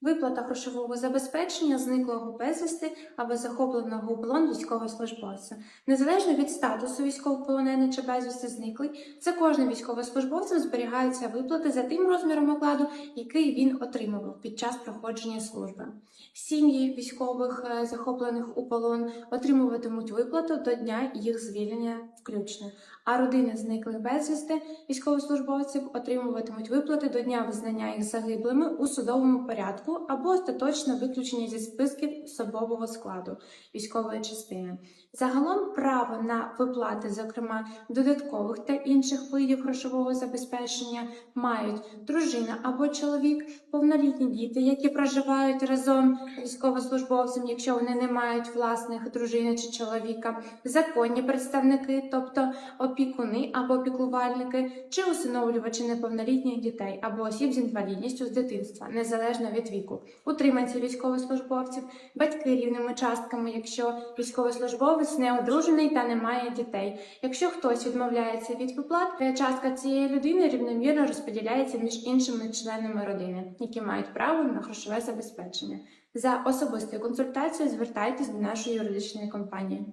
Виплата грошового забезпечення зниклого безвісти або захопленого у полон військовослужбовця. Незалежно від статусу військовополонений чи безвісти зниклий, за кожним військовослужбовцем зберігаються виплати за тим розміром окладу, який він отримував під час проходження служби. Сім'ї військових е, захоплених у полон отримуватимуть виплату до дня їх звільнення включно, а родини зниклих безвісти військовослужбовців отримуватимуть виплати до дня визнання їх загиблими у судовому порядку або остаточне виключення зі списків особового складу військової частини. Загалом право на виплати, зокрема додаткових та інших видів грошового забезпечення, мають дружина або чоловік, повнолітні діти, які проживають разом з військовослужбовцем, якщо вони не мають власних дружини чи чоловіка, законні представники, тобто опікуни або піклувальники, чи усиновлювачі неповнолітніх дітей або осіб з інвалідністю з дитинства, незалежно від віку, утриманці військовослужбовців, батьки рівними частками, якщо військовослужбовець не одружений та не має дітей. Якщо хтось відмовляється від виплат, частка цієї людини рівномірно розподіляється між іншими членами родини, які мають право на грошове забезпечення. За особистою консультацією звертайтесь до нашої юридичної компанії.